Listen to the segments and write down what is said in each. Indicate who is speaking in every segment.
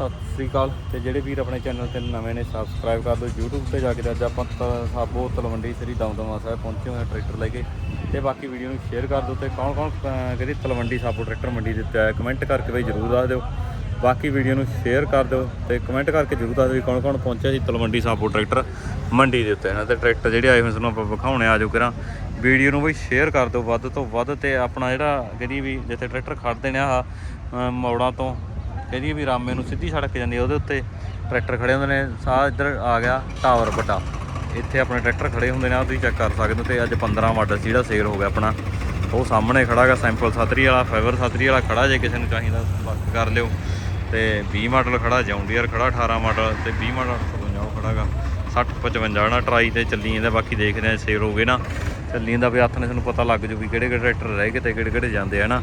Speaker 1: ਸਤਿ ਸ੍ਰੀ ਅਕਾਲ ਤੇ ਜਿਹੜੇ ਵੀਰ ਆਪਣੇ ਚੈਨਲ ਤੇ ਨਵੇਂ ਨੇ ਸਬਸਕ੍ਰਾਈਬ ਕਰ ਦਿਓ। YouTube ਤੇ ਜਾ ਕੇ ਅੱਜ ਆਪਾਂ ਤ- ਸਾਬੋ ਤਲਵੰਡੀ ਸ੍ਰੀ ਦਮਦਮਾ ਸਾਹਿਬ ਪਹੁੰਚੇ ਹੋਏ ਹਾਂ ਟਰੈਕਟਰ ਲੈ ਕੇ। ਤੇ ਬਾਕੀ ਵੀਡੀਓ ਨੂੰ ਸ਼ੇਅਰ ਕਰ ਦਿਓ ਤੇ ਕੌਣ ਕੌਣ ਅਹ, ਕਿਹੜੀ ਤਲਵੰਡੀ ਸਾਬੋ ਟਰੈਕਟਰ ਮੰਡੀ ਦੇ ਉੱਤੇ ਆਇਆ ਕਮੈਂਟ ਕਰਕੇ ਵੀ ਜਰੂਰ ਦੱਸ ਦਿਓ। ਬਾਕੀ ਵੀਡੀਓ ਨੂੰ ਸ਼ੇਅਰ ਕਰ ਦਿਓ ਤੇ ਕਮੈਂਟ ਕਰਕੇ ਜਰੂਰ ਦੱਸ ਦਿਓ ਵੀ ਕੌਣ ਕੌਣ ਪਹੁੰਚਿਆ ਜੀ ਤਲਵੰਡੀ ਸਾਬੋ ਟਰੈਕਟਰ ਮੰਡੀ ਦੇ ਉੱਤੇ। ਇਹਨਾਂ ਤੇ ਟਰੈਕਟਰ ਜਿਹੜੇ ਆਏ ਹੋਏ ਸਾਨੂੰ ਆਪਾਂ ਵਿਖਾਉਣੇ ਆ ਜਾਓ ਕਰਾਂ। ਵੀਡੀਓ ਨੂੰ ਬਈ ਸ਼ੇਅਰ ਕਰ ਦਿਓ ਵੱਧ ਤੋਂ ਵੱਧ ਤੇ ਆਪਣਾ ਜਿਹੜਾ ਜਿਹੜੀ ਵੀ ਜਿੱਥੇ ਟਰੈਕਟਰ ਖੜਦੇ ਨੇ ਆ ਮੌੜਾਂ ਤੋਂ ਕਹਿੰਦੀ ਵੀ ਰਾਮੇ ਨੂੰ ਸਿੱਧੀ ਸੜਕ ਜਾਂਦੀ ਉਹਦੇ ਉੱਤੇ ਟਰੈਕਟਰ ਖੜੇ ਹੁੰਦੇ ਨੇ, ਸਾਹ ਇੱਧਰ ਆ ਗਿਆ, ਟਾਵਰ ਵੱਡਾ। ਇੱਥੇ ਆਪਣੇ ਟਰੈਕਟਰ ਖੜੇ ਹੁੰਦੇ ਨੇ ਆ ਤੁਸੀਂ ਚੈੱਕ ਕਰ ਸਕਦੇ ਹੋ ਤੇ ਅੱਜ 15 ਮਾਡਲ ਜਿਹੜਾ ਸੇਲ ਹੋ ਗਿਆ ਆਪਣਾ। ਉਹ ਸਾਹਮਣੇ ਖੜਾ ਗਾ ਸੈਂਪਲ ਸਤਰੀ ਵਾਲਾ ਫਾਈਬਰ ਸਤਰੀ ਵਾਲਾ ਖੜਾ, ਜੇ ਕਿਸੇ ਨੂੰ ਚਾਹੀਦਾ ਸੰਪਰਕ ਕਰ ਲਿਓ। ਤੇ 20 ਮਾਡਲ ਖੜਾ ਜੌਂਡੀਅਰ ਖੜਾ 18 ਮਾਡਲ ਤੇ 20 ਮਾਡਲ 55 ਉਹ ਖੜਾ ਗਾ 60 55 ਨਾ ਟਰਾਈ ਤੇ ਚੱਲੀ ਜਾਂਦਾ, ਬਾਕੀ ਦੇਖਦੇ ਆ ਸੇਲ ਹੋ ਗਏ ਨਾ। ਚੱਲੀ ਜਾਂਦਾ ਵੀ ਹੱਥ ਨੇ ਤੁਹਾਨੂੰ ਪਤਾ ਲੱਗ ਜੂ ਵੀ ਕਿਹੜੇ ਕਿਹੜੇ ਟਰੈਕਟਰ ਰਹਿ ਗਏ ਤੇ ਕਿਹੜੇ ਕਿਹੜੇ ਜਾਂਦੇ ਆ ਨਾ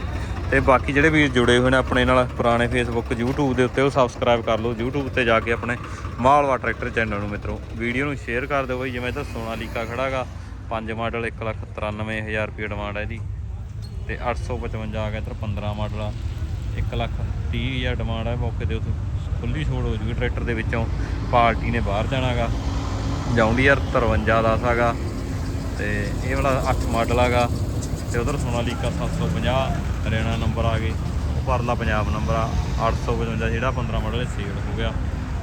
Speaker 1: ਤੇ ਬਾਕੀ ਜਿਹੜੇ ਵੀਰ ਜੁੜੇ ਹੋਏ ਨੇ ਆਪਣੇ ਨਾਲ ਪੁਰਾਣੇ ਫੇਸਬੁੱਕ YouTube ਦੇ ਉੱਤੇ, ਉਹ ਸਬਸਕ੍ਰਾਈਬ ਕਰ ਲਓ। YouTube ਤੇ ਜਾ ਕੇ ਆਪਣੇ ਮਾਲਵਾ ਟਰੈਕਟਰ ਚੈਨਲ ਨੂੰ ਮਿੱਤਰੋ, ਵੀਡੀਓ ਨੂੰ ਸ਼ੇਅਰ ਕਰ ਦਿਓ ਬਈ, ਜਿਵੇਂ ਤਾਂ ਸੋਨਾਲੀਕਾ ਖੜਾਗਾ 5 ਮਾਡਲ 193000 ਰੁਪਏ ਡਿਮਾਂਡ ਹੈ ਇਹਦੀ। ਤੇ 855 ਆ ਗਿਆ ਇੱਧਰ 15 ਮਾਡਲ ਆ। 1 ਲੱਖ 30000 ਡਿਮਾਂਡ ਹੈ ਮੌਕੇ ਤੇ ਉੱਥੇ। ਖੁੱਲੀ ਛੋੜ ਹੋ ਜੂਗੀ ਟਰੈਕਟਰ ਦੇ ਵਿੱਚੋਂ। ਪਾਰਟੀ ਨੇ ਬਾਹਰ ਜਾਣਾਗਾ ਜੌਂਡੀਅਰ 53 ਦਾ ਹੈਗਾ। ਤੇ ਇਹ ਵਾਲਾ 8 ਮਾਡਲ ਹੈਗਾ। ਤੇ ਉਧਰ ਸੋਨਾਲੀਕਾ 750 ਹਰਿਆਣਾ ਨੰਬਰ ਆ ਗਏ। ਉਹ ਪਰਲਾ ਪੰਜਾਬ ਨੰਬਰ ਆ 855 ਜਿਹੜਾ 15 ਮਾਡਲ ਸੇਲ ਹੋ ਗਿਆ।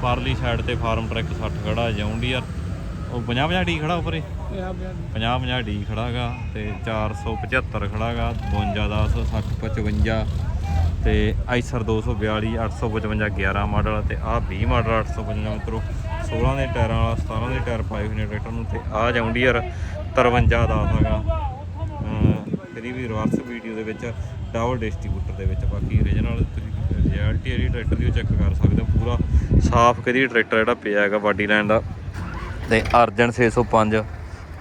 Speaker 1: ਪਰਲੀ ਸਾਈਡ ਤੇ ਫਾਰਮ ਟਰੈਕ 60 ਖੜਾ ਜੌਂਡੀਅਰ ਉਹ 50 50 ਡੀ ਖੜਾ ਉੱਪਰੇ 50 50 ਡੀ। ਖੜਾਗਾ ਤੇ 475 ਖੜਾਗਾ 52 10 60 55 ਤੇ ਆਈਸਰ 242 855 11 ਮਾਡਲ ਤੇ ਆਹ 20 ਮਾਡਲ 855 ਮਿੱਤਰੋ। 16 ਦੇ ਟਾਇਰਾਂ ਵਾਲਾ 17 ਦੇ ਟਾਇਰ ਪਾਏ ਹੋਏ ਨੇ ਟਰੈਕਟਰ ਨੂੰ ਤੇ ਆਹ ਜੌਂਡੀਅਰ 53 ਦਾ ਹੈਗਾ। ਇਹਦੀ ਵੀ ਰਿਵਰਸ ਵੀਡੀਓ ਦੇ ਵਿੱਚ ਡਬਲ ਡਿਸਟ੍ਰੀਬਿਊਟਰ ਦੇ ਵਿੱਚ, ਬਾਕੀ ਰੀਜਨਲ ਤੁਸੀਂ ਰਿਐਲਿਟੀ ਇਹਦੀ ਟਰੈਕਟਰ ਦੀ ਚੈੱਕ ਕਰ ਸਕਦੇ ਹੋ, ਪੂਰਾ ਸਾਫ਼ ਕਿਹਦੀ ਟਰੈਕਟਰ ਜਿਹੜਾ ਪਿਆ ਹੈਗਾ ਬਾਡੀ ਲਾਈਨ ਦਾ। ਤੇ ਅਰਜਨ 605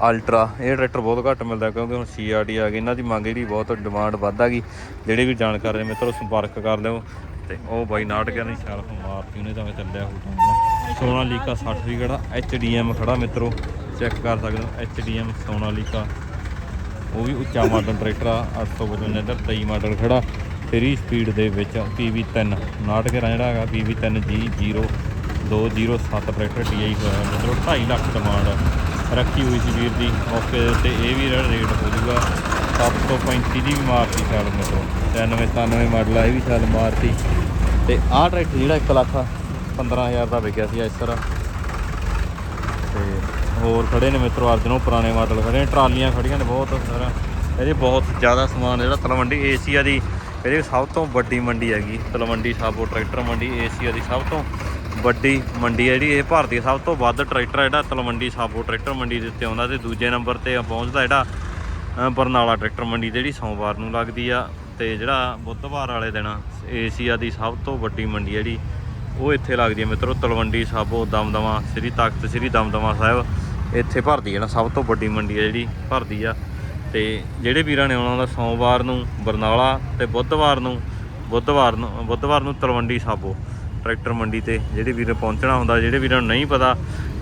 Speaker 1: ਅਲਟਰਾ, ਇਹ ਟਰੈਕਟਰ ਬਹੁਤ ਘੱਟ ਮਿਲਦਾ ਕਿਉਂਕਿ ਹੁਣ ਸੀਆਰਟੀ ਆ ਗਈ, ਇਹਨਾਂ ਦੀ ਮੰਗ ਜਿਹੜੀ ਬਹੁਤ ਡਿਮਾਂਡ ਵੱਧ ਆ ਗਈ। ਜਿਹੜੇ ਵੀ ਜਾਣਕਾਰ ਨੇ ਮਿੱਤਰੋ, ਸੰਪਰਕ ਕਰ ਲਿਓ। ਤੇ ਉਹ ਬਾਈ ਨਾਟ ਗਿਆ ਨਹੀਂ ਸ਼ਾਰਫ ਮਾਰਤੀ ਉਹਨੇ, ਤਾਂ ਮੈਂ ਚੱਲਿਆ ਹੋ ਸੋਨਾ ਲੀਕਾ 60 ਵੀ ਖੜਾ ਐਚਡੀਐਮ ਖੜਾ ਮਿੱਤਰੋ ਚੈੱਕ ਕਰ ਸਕਦੇ ਹੋ ਐਚਡੀਐਮ ਸੋਨਾ ਲੀਕਾ ਉਹ ਵੀ ਉੱਚਾ ਮਾਡਲ ਟਰੈਕਟਰ ਆ 855 ਦਾ 23 ਮਾਡਲ ਖੜਾ 3 ਸਪੀਡ ਦੇ ਵਿੱਚ PV3 ਨਾਟ ਕੇ ਜਿਹੜਾ ਹੈਗਾ PV3 G0 207 ਟਰੈਕਟਰ TI ਹੋਇਆ, ਮਤਲਬ 2.5 ਲੱਖ ਡਿਮਾਂਡ ਰੱਖੀ ਹੋਈ ਸੀ ਵੀਰ ਦੀ ਮੌਕੇ 'ਤੇ ਇਹ ਵੀ ਜਿਹੜਾ ਰੇਟ ਹੋ ਜਾਊਗਾ 735 ਦੀ ਵੀ ਮਾਰਤੀ ਸਾਲ ਮਤਲਬ 93 97 ਮਾਡਲ ਆ, ਇਹ ਵੀ ਸਾਲ ਮਾਰਤੀ। ਤੇ ਆਹ ਟਰੈਕਟਰ ਜਿਹੜਾ 1 ਲੱਖ 15000 ਦਾ ਵਿਕਿਆ ਸੀ ਇਸ ਤਰ੍ਹਾਂ। ਤੇ ਹੋਰ ਖੜੇ ਨੇ ਮਿੱਤਰੋ ਅਰਜਨੋ ਪੁਰਾਣੇ ਮਾਡਲ ਖੜੇ ਨੇ, ਟਰਾਲੀਆਂ ਖੜੀਆਂ ਨੇ ਬਹੁਤ ਸਾਰਾ। ਇਹਦੇ ਬਹੁਤ ਜ਼ਿਆਦਾ ਸਮਾਨ ਜਿਹੜਾ ਤਲਵੰਡੀ ਏਸ਼ੀਆ ਦੀ ਇਹਦੀ ਸਭ ਤੋਂ ਵੱਡੀ ਮੰਡੀ ਹੈਗੀ, ਤਲਵੰਡੀ ਸਾਬੋ ਟਰੈਕਟਰ ਮੰਡੀ ਏਸ਼ੀਆ ਦੀ ਸਭ ਤੋਂ ਵੱਡੀ ਮੰਡੀ ਹੈ ਜਿਹੜੀ, ਇਹ ਭਾਰਤੀ ਸਭ ਤੋਂ ਵੱਧ ਟਰੈਕਟਰ ਹੈ ਜਿਹੜਾ ਤਲਵੰਡੀ ਸਾਬੋ ਟਰੈਕਟਰ ਮੰਡੀ ਦੇ ਉੱਤੇ ਆਉਂਦਾ ਤੇ ਦੂਜੇ ਨੰਬਰ ਤੇ ਪਹੁੰਚਦਾ ਜਿਹੜਾ ਬਰਨਾਲਾ ਟਰੈਕਟਰ ਮੰਡੀ ਜਿਹੜੀ ਸੋਮਵਾਰ ਨੂੰ ਲੱਗਦੀ ਆ ਤੇ ਜਿਹੜਾ ਬੁੱਧਵਾਰ ਵਾਲੇ ਦਿਨ ਏਸ਼ੀਆ ਦੀ ਸਭ ਤੋਂ ਵੱਡੀ ਮੰਡੀ ਜਿਹੜੀ, ਉਹ ਇੱਥੇ ਲੱਗਦੀ ਹੈ ਮਿੱਤਰੋ, ਤਲਵੰਡੀ ਸਾਬੋ ਦਮਦਮਾ, ਸ੍ਰੀ ਤਖਤ ਸ੍ਰੀ ਦਮਦਮਾ ਸਾਹਿਬ। ਇੱਥੇ ਭਰਦੀ ਹੈ ਨਾ ਸਭ ਤੋਂ ਵੱਡੀ ਮੰਡੀ ਹੈ ਜਿਹੜੀ ਭਰਦੀ ਆ। ਤੇ ਜਿਹੜੇ ਵੀਰਾਂ ਨੇ ਆਉਣਾ ਹੁੰਦਾ ਸੋਮਵਾਰ ਨੂੰ ਬਰਨਾਲਾ ਤੇ ਬੁੱਧਵਾਰ ਨੂੰ ਬੁੱਧਵਾਰ ਨੂੰ ਬੁੱਧਵਾਰ ਨੂੰ ਤਲਵੰਡੀ ਸਾਬੋ ਟਰੈਕਟਰ ਮੰਡੀ ਤੇ ਜਿਹੜੇ ਵੀਰ ਪਹੁੰਚਣਾ ਹੁੰਦਾ ਜਿਹੜੇ ਵੀਰਾਂ ਨੂੰ ਨਹੀਂ ਪਤਾ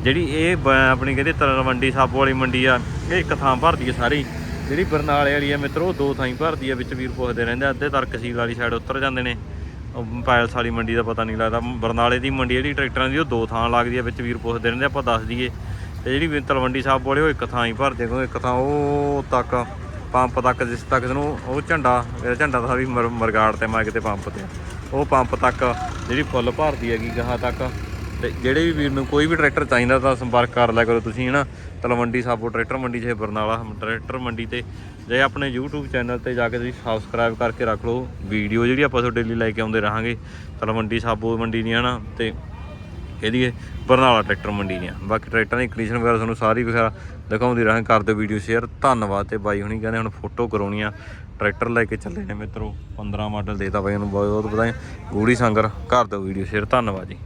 Speaker 1: ਜਿਹੜੀ ਇਹ ਬ- ਆਪਣੀ ਕਹਿੰਦੇ ਤਲਵੰਡੀ ਸਾਬੋ ਵਾਲੀ ਮੰਡੀ ਆ ਇਹ ਇੱਕ ਥਾਂ ਭਰਦੀ ਹੈ ਸਾਰੀ। ਜਿਹੜੀ ਬਰਨਾਲੇ ਵਾਲੀ ਆ ਮਿੱਤਰੋ ਉਹ ਦੋ ਥਾਂ ਹੀ ਭਰਦੀ ਆ ਵਿੱਚ ਵੀਰ ਪੁੱਛਦੇ ਰਹਿੰਦੇ ਆ, ਅੱਧੇ ਤਰਕਸੀਲ ਵਾਲੀ ਸਾਈਡ ਉੱਤਰ ਜਾਂਦੇ ਨੇ। ਉਹ ਪੈਲਸ ਵਾਲੀ ਮੰਡੀ ਦਾ ਪਤਾ ਨਹੀਂ ਲੱਗਦਾ ਬਰਨਾਲੇ ਦੀ ਮੰਡੀ ਜਿਹੜੀ ਟਰੈਕਟਰਾਂ ਦੀ ਉਹ ਦੋ ਥਾਂ ਲੱਗਦੀ ਆ ਵਿੱਚ ਵੀਰ ਪੁੱਛਦੇ ਰਹਿੰਦੇ ਆਪਾਂ ਦੱਸ ਦਈਏ। ਤੇ ਜਿਹੜੀ ਵੀ ਤਲਵੰਡੀ ਸਾਹਿਬ ਵਾਲੇ, ਉਹ ਇੱਕ ਥਾਂ ਹੀ ਭਰਦੇ ਕਿਉਂਕਿ ਇੱਕ ਥਾਂ ਉਹ ਤੱਕ, ਪੰਪ ਤੱਕ, ਜਿਸ ਤੱਕ ਨੂੰ ਉਹ ਝੰਡਾ, ਇਹ ਝੰਡਾ ਤਾਂ ਵੀ ਮਰ- ਮਰਗਾੜ ਤੇ ਮੈਂ ਕਿਤੇ ਪੰਪ ਤੇ ਉਹ ਪੰਪ ਤੱਕ ਜਿਹੜੀ ਫੁੱਲ ਭਰਦੀ ਹੈਗੀ ਗਾਹਾਂ ਤੱਕ, ਤੇ ਜਿਹੜੇ ਵੀ ਵੀਰ ਨੂੰ ਕੋਈ ਵੀ ਟਰੈਕਟਰ ਚਾਹੀਦਾ ਤਾਂ ਸੰਪਰਕ ਕਰ ਲਿਆ ਕਰੋ ਤੁਸੀਂ, ਹਨਾ? ਤਲਵੰਡੀ ਸਾਬੋ ਟਰੈਕਟਰ ਮੰਡੀ ਜੇ ਬਰਨਾਲਾ ਟਰੈਕਟਰ ਮੰਡੀ ਤੇ ਜੇ ਆਪਣੇ YouTube ਚੈਨਲ ਤੇ ਜਾ ਕੇ ਤੁਸੀਂ ਸਬਸਕ੍ਰਾਈਬ ਕਰਕੇ ਰੱਖ ਲਓ ਵੀਡੀਓ ਜਿਹੜੀ ਆਪਾਂ ਤੁਹਾਡੇ ਲਈ ਲੈ ਕੇ ਆਉਂਦੇ ਰਹਾਂਗੇ, ਤਲਵੰਡੀ ਸਾਬੋ ਮੰਡੀ ਦੀਆਂ ਹਨਾ? ਤੇ ਇਹਦੀ ਇਹ ਬਰਨਾਲਾ ਟਰੈਕਟਰ ਮੰਡੀ ਦੀਆਂ। ਬਾਕੀ ਟਰੈਕਟਰਾਂ ਦੀ ਕੰਡੀਸ਼ਨ ਵਗੈਰਾ ਤੁਹਾਨੂੰ ਸਾਰੀ ਵਗੈਰਾ ਦਿਖਾਉਂਦੀ ਰਹਾਂਗੇ ਕਰ ਦਿਓ ਵੀਡੀਓ ਸ਼ੇਅਰ ਧੰਨਵਾਦ ਤੇ ਬਾਈ ਹੁਣੀ ਕਹਿੰਦੇ ਹੁਣ ਫੋਟੋ ਕਰਾਉਣੀ ਆ ਟਰੈਕਟਰ ਲੈ ਕੇ ਚੱਲੇ ਨੇ ਮਿੱਤਰੋ। 15 ਮਾਡਲ ਦੇਤਾ ਬਾਈ ਨੂੰ ਬਹੁਤ ਬਹੁਤ ਵਧਾਈਆਂ। ਗੂੜੀ ਸੰਗਰ ਕਰ ਦਿਓ ਵੀਡੀਓ ਸ਼ੇਅਰ ਧੰਨਵਾਦ ਜੀ।